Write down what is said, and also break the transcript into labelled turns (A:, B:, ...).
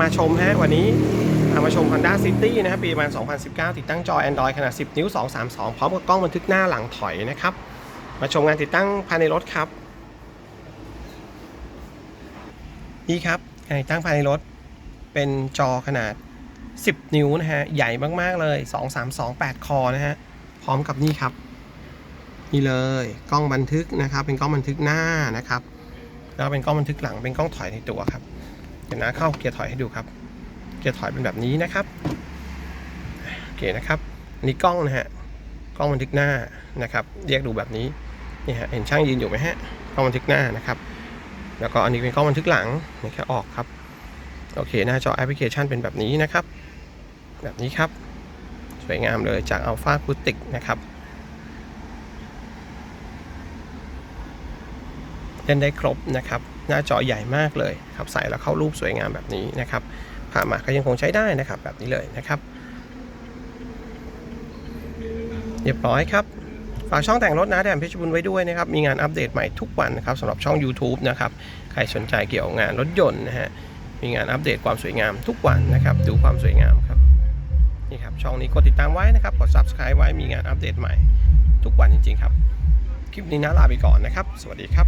A: มาชมฮะวันนี้มาชม Honda City นะครับปีประมาณ 2019 ติดตั้งจอ Android ขนาด 10 นิ้ว 232 พร้อมกับกล้องบันทึกหน้าหลังถอยนะครับ มาชมงานติดตั้งภายในรถครับ นี่ครับการติดตั้งภายในรถ เป็นจอขนาด 10 นิ้วนะฮะ ใหญ่มากๆเลย 2328 คอนะฮะ พร้อมกับนี่ครับ นี่เลยกล้องบันทึกนะครับ เป็นกล้องบันทึกหน้านะครับ แล้วเป็นกล้องบันทึกหลัง เป็นกล้องถอยในตัวครับ ดี๋ยวนะเข้าเกียร์ถอยให้ดูครับ เกียร์ถอยเป็นแบบนี้นะครับโอเคนะครับนี่กล้องนะฮะกล้องบันทึกหน้านะครับเรียกดูแบบนี้นี่ฮะเห็นช่างยืนอยู่ไหมฮะกล้องบันทึกหน้านะครับ แล้วก็อันนี้เป็นกล้องบันทึกหลังนี่แค่ออกครับโอเคหน้าจอแอปพลิเคชันเป็นแบบนี้นะครับ แบบนี้ครับ สวยงามเลยจาก Alpha Acoustic นะครับเล่นได้ครบนะครับ หน้าจอใหญ่มากเลยครับใส่แล้วเข้ารูปสวยงามแบบนี้นะครับผ่ามาก็ยังคงใช้ได้นะครับแบบนี้เลยนะครับ เรียบร้อยครับฝากช่องแต่งรถนะแดนเพชรบุญไว้ด้วยนะครับ มีงานอัปเดตใหม่ทุกวันนะครับสำหรับช่อง YouTube นะครับ ใครสนใจเกี่ยวกับงานรถยนต์นะฮะ มีงานอัปเดตความสวยงามทุกวันนะครับ ดูความสวยงามครับ นี่ครับ ช่องนี้กดติดตามไว้นะครับ กด Subscribe ไว้ มีงานอัปเดตใหม่ทุกวันจริง ๆ ครับ คลิปนี้นะลาไปก่อนนะครับ สวัสดีครับ